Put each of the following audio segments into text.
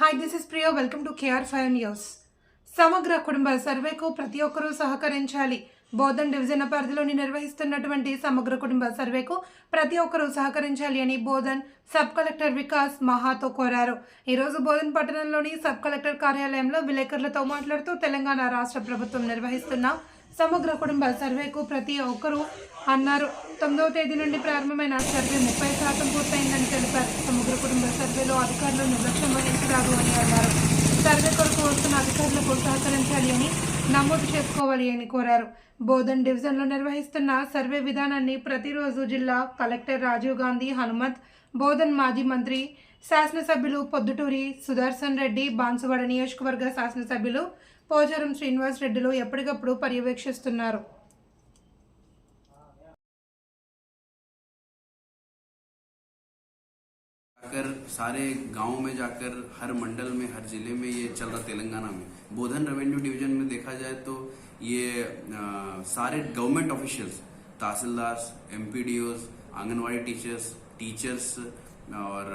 Hi this is Priyo welcome to KR five news సమగ్ర కుటుంబ సర్వేకు ప్రతి ఒక్కరూ సహకరించాలి. బోధన్ డివిజన్ పరిధిలోని నిర్వహిస్తున్నటువంటి సమగ్ర కుటుంబ సర్వేకు ప్రతి ఒక్కరూ సహకరించాలి అని బోధన్ సబ్ కలెక్టర్ వికాస్ మహాతో కోరారు. ఈరోజు బోధన్ పట్టణంలోని సబ్ కలెక్టర్ కార్యాలయంలో విలేకరులతో మాట్లాడుతూ తెలంగాణ రాష్ట్ర ప్రభుత్వం నిర్వహిస్తున్న సమగ్ర కుటుంబ సర్వేకు ప్రతి ఒక్కరూ అన్నారు. తొమ్మిదవ తేదీ నుండి ప్రారంభమైన సర్వే ముప్పై శాతం పూర్తయిందని సర్వేలో అధికారులు నిర్లక్ష్యం వహించరాదు అని అన్నారు. సర్వే కొరకు వస్తున్న అధికారులకు సహకరించాలి అని నమోదు చేసుకోవాలి అని కోరారు. బోధన్ డివిజన్లో నిర్వహిస్తున్న సర్వే విధానాన్ని ప్రతిరోజు జిల్లా కలెక్టర్ రాజీవ్ గాంధీ హనుమంత్ బోధన్ మాజీ మంత్రి శాసనసభ్యులు పొద్దుటూరి సుదర్శన్ రెడ్డి బాన్సువాడ నియోజకవర్గ శాసనసభ్యులు పోచారం శ్రీనివాస్ రెడ్డిలు ఎప్పటికప్పుడు పర్యవేక్షిస్తున్నారు. जाकर सारे गाँव में जाकर हर मंडल में हर ज़िले में ये चल रहा तेलंगाना में। बोधन रेवेन्यू डिवीज़न में देखा जाए तो ये आ, सारे गवर्नमेंट ऑफिशियल्स तहसीलदार M MPDOs anganwadi teachers teachers और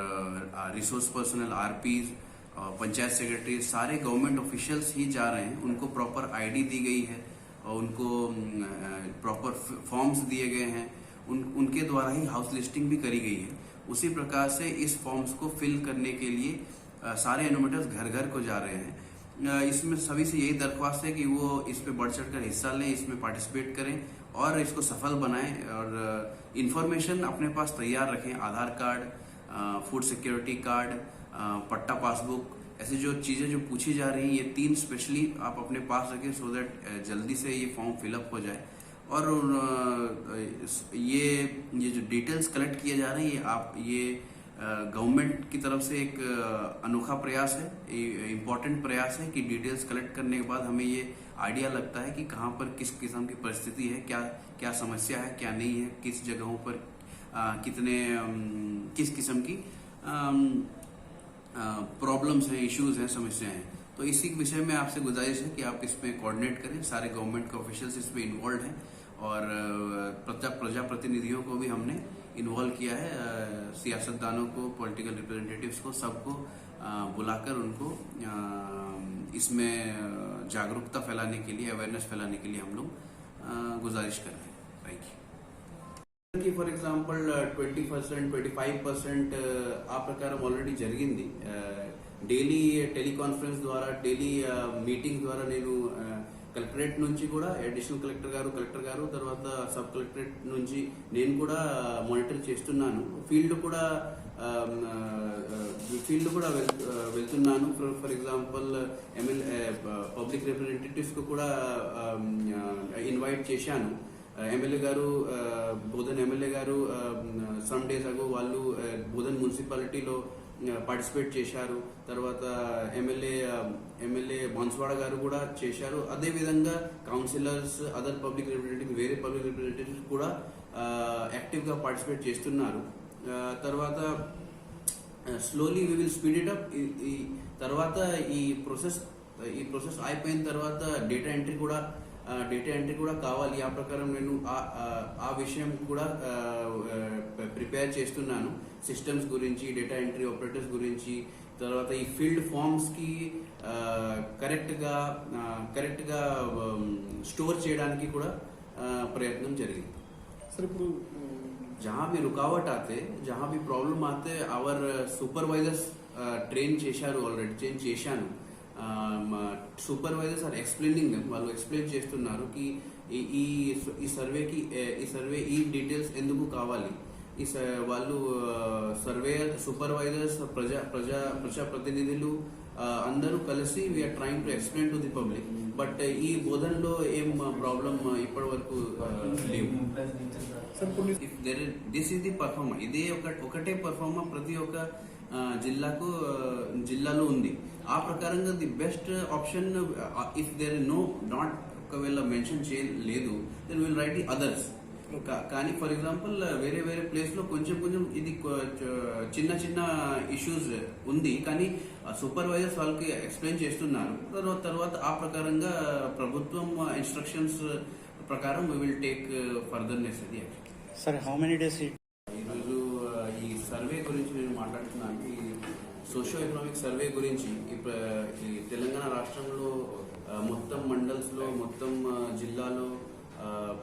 resource personnel RPs panchayat secretary सारे गवर्नमेंट ऑफिशियल्स ही जा रहे हैं। उनको प्रॉपर आईडी दी गई है और उनको प्रॉपर फॉर्म्स दिए गए हैं। उन उनके द्वारा ही हाउस लिस्टिंग भी करी गई है। उसी प्रकार से इस फॉर्म्स को फिल करने के लिए अ, सारे एनोमीटर्स घर घर को जा रहे हैं। इसमें सभी से यही दरख्वास्त है कि वो इस पे बढ़ चढ़ कर हिस्सा लें इसमें पार्टिसिपेट करें और इसको सफल बनाएँ और इन्फॉर्मेशन अपने पास तैयार रखें। Aadhaar card food security card पट्टा पासबुक ऐसी जो चीज़ें जो पूछी जा रही हैं ये तीन स्पेशली आप अपने पास रखें सो दैट जल्दी से ये फॉर्म फिलअप हो जाए। और ये ये जो डिटेल्स कलेक्ट किए जा रहे हैं ये आप ये गवर्नमेंट की तरफ़ से एक अनोखा प्रयास है इम्पोर्टेंट प्रयास है कि डिटेल्स कलेक्ट करने के बाद हमें ये आइडिया लगता है कि कहाँ पर किस किस्म की परिस्थिति है क्या क्या समस्या है क्या नहीं है किस जगहों पर अ, कितने किस किस्म की प्रॉब्लम्स हैं इश्यूज़ हैं समस्याएँ हैं। तो इसी विषय में आपसे गुजारिश है कि आप इसमें कोऑर्डिनेट करें सारे गवर्नमेंट के ऑफिशियल्स इसमें इन्वॉल्व हैं। और अ, प्रजा प्रजाप्रतिनिधियों को भी हमने इन्वॉल्व किया है अ, सियासतदानों को पॉलिटिकल रिप्रेजेंटेटिव्स को सबको अ, बुलाकर उनको अ, इसमें अ, जागरूकता फैलाने के लिए अवेयरनेस फैलाने के लिए हम लोग अ, गुजारिश कर रहे हैं थैंक यू కి for example twenty percent twenty five percent ఆ ప్రకారం ఆల్రెడీ జరిగింది డైలీ టెలికాన్ఫరెన్స్ ద్వారా డైలీ మీటింగ్ ద్వారా నేను కలెక్టరేట్ నుంచి కూడా అడిషనల్ కలెక్టర్ గారు కలెక్టర్ గారు తర్వాత సబ్ కలెక్టరేట్ నుంచి నేను కూడా మానిటర్ చేస్తున్నాను. ఫీల్డ్ కూడా ఫీల్డ్ కూడా వెళ్తున్నాను. For for example MLA public రిప్రజెంటేటివ్స్కు కూడా ఇన్వైట్ చేశాను. ఎమ్మెల్యే గారు బోధన్ ఎమ్మెల్యే గారు సమ్ డేస్ అగో వాళ్ళు బోధన్ మున్సిపాలిటీలో పార్టిసిపేట్ చేశారు. తర్వాత ఎమ్మెల్యే ఎమ్మెల్యే బన్స్వాడ గారు కూడా చేశారు. అదేవిధంగా కౌన్సిలర్స్ అదర్ పబ్లిక్ రిప్రజెంటేటివ్ వేరే పబ్లిక్ రిప్రజెంటేటివ్స్ కూడా యాక్టివ్గా పార్టిసిపేట్ చేస్తున్నారు. తర్వాత slowly we will speed it up తర్వాత ఈ ప్రాసెస్ ఈ ప్రాసెస్ అయిపోయిన తర్వాత డేటా ఎంట్రీ కూడా డేటా ఎంట్రీ కూడా కావాలి ఆ ప్రకారం నేను ఆ- ఆ- ఆ విషయం కూడా ప్రిపేర్ చేస్తున్నాను సిస్టమ్స్ గురించి డేటా ఎంట్రీ ఆపరేటర్స్ గురించి తర్వాత ఈ ఫీల్డ్ ఫామ్స్ కి కరెక్ట్ గా కరెక్ట్ గా స్టోర్ చేయడానికి కూడా ఆ, ప్రయత్నం జరిగింది सर ఇప్పుడు जहाँ भी रुकावट आते जहाँ भी प्रॉब्लम आते అవర్ సూపర్వైజర్స్ ట్రైన్ చేశారు ఆల్రెడీ ట్రైన్ చేశాను సూపర్వైజర్స్ ఆర్ ఎక్స్ప్లెయినింగ్ దెమ్ వాళ్ళు ఎక్స్ప్లెయిన్ చేస్తున్నారు కి ఈ- ఈ సర్వేకి ఈ సర్వే ఈ డీటెయిల్స్ ఎందుకు కావాలి? ఈ వాళ్ళు సర్వే సూపర్వైజర్స్ ప్రజా ప్రజా ప్రజా ప్రతినిధులు అందరూ కలిసి we're trying to explain to the public but ఈ బోధనలో ఏం ప్రాబ్లం ఇప్పటి వరకు లేవు. దిస్ ఇస్ ది పర్ఫార్మర్ ఇదే ఒక ఒకటే పర్ఫార్మర్ ప్రతి ఒక్క జిల్లాకు జిల్లాలో ఉంది. ఆ ప్రకారంగా the best option if there no not ఒకవేళ మెన్షన్ చేయలేదు then will write the others కానీ ఫర్ ఎగ్జాంపుల్ వేరే వేరే ప్లేస్లో కొంచెం కొంచెం ఇది చిన్న చిన్న ఇష్యూస్ ఉంది. కానీ సూపర్వైజర్స్ వాళ్ళకి ఎక్స్ప్లెయిన్ చేస్తున్నారు. తర్వాత తర్వాత ఆ ప్రకారంగా ప్రభుత్వం ఇన్స్ట్రక్షన్స్ ప్రకారం we will take further necessary action sir how many days survey గురించి నేను మాట్లాడుతున్నాను ఈ సోషో ఎకనామిక్ సర్వే గురించి ఈ తెలంగాణ రాష్ట్రంలో మొత్తం మండల్స్లో మొత్తం జిల్లాలో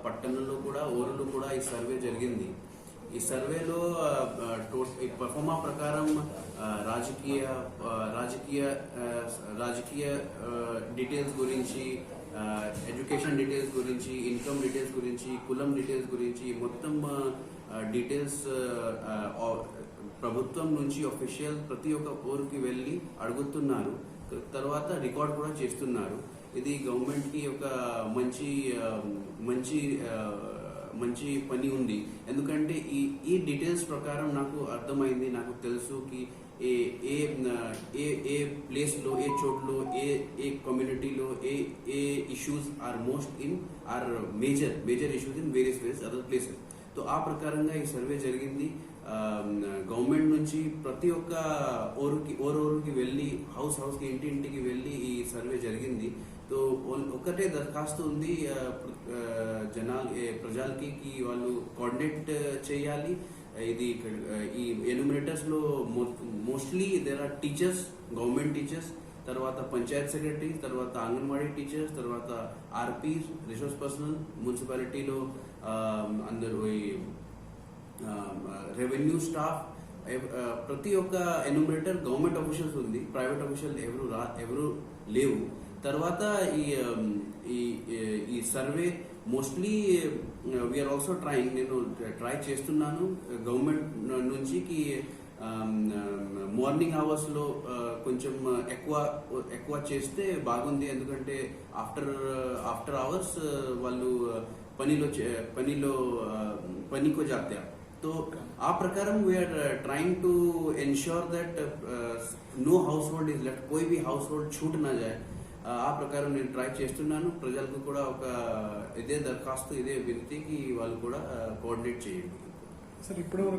పట్టణంలో కూడా ఊర్లో కూడా ఈ సర్వే జరిగింది. ఈ సర్వేలో టో- ఈ పర్ఫార్మా ప్రకారం రాజకీయ రాజకీయ రాజకీయ డీటెయిల్స్ గురించి Uh, ఎడ్యుకేషన్ డీటెయిల్స్ గురించి ఇన్కమ్ డీటెయిల్స్ గురించి కులం డీటెయిల్స్ గురించి మొత్తం uh, డీటెయిల్స్ uh, ప్రభుత్వం నుంచి అఫీషియల్ ప్రతి ఒక్క ఊరికి వెళ్ళి అడుగుతున్నారు. తర్వాత రికార్డ్ కూడా చేస్తున్నారు. ఇది గవర్నమెంట్కి ఒక మంచి um, మంచి మంచి పని ఉంది. ఎందుకంటే ఈ ఈ డీటెయిల్స్ ప్రకారం నాకు అర్థమైంది నాకు తెలుసు కి ఏ ఏ ఏ ఏ ప్లేస్లో ఏ చోట్లో ఏ ఏ కమ్యూనిటీలో ఏ ఏ issues are most in are major major issues in various various other places so ఆ ప్రకారంగా ఈ సర్వే జరిగింది గవర్నమెంట్ నుంచి ప్రతి ఒక్క ఊరికి ఊరూరికి వెళ్ళి హౌస్ హౌస్కి ఇంటి ఇంటికి వెళ్ళి ఈ సర్వే జరిగింది సో ఓన్- ఒకటే దరఖాస్తు ఉంది ఆ, ప్ర- ఆ, జనాలు ఏ, ప్రజలకి కి వాళ్ళు కోఆర్డినేట్ చేయాలి ఇది ఇక్కడ, ఈ ఎన్యూమినేటర్స్లో mostly there are teachers government teachers తర్వాత పంచాయత్ సెక్రటరీ తర్వాత అంగన్వాడీ టీచర్స్ తర్వాత ఆర్పీ రిసోర్స్ పర్సనల్ మున్సిపాలిటీలో అందరూ ఈ రెవెన్యూ స్టాఫ్ ప్రతి ఒక్క ఎన్యూమినేటర్ గవర్నమెంట్ అఫీషియల్స్ ఉంది ప్రైవేట్ అఫీషియల్ ఎవరు రా ఎవరు లేవు. తర్వాత ఈ ఈ survey mostly we're also trying నేను ట్రై చేస్తున్నాను గవర్నమెంట్ నుంచి కి మార్నింగ్ అవర్స్ లో ఆ, కొంచెం ఎక్కువ ఎక్కువ చేస్తే బాగుంది ఎందుకంటే ఆఫ్టర్ ఆఫ్టర్ అవర్స్ వాళ్ళు పనిలో చే- పనిలో ఆ, పనికో జాతే तो आ प्रकारम we are trying to ensure that no household is left कोई भी हाउस होल्ड छूट ना जाए ఆ, ప్రకారం నేను ట్రై చేస్తున్నాను. ప్రజలకు కూడా ఒక ఇదే దరఖాస్తు ఇదే వినతికి వాళ్ళు కూడా కోఆర్డినేట్ చేయండి. సార్ ఇప్పటివరకు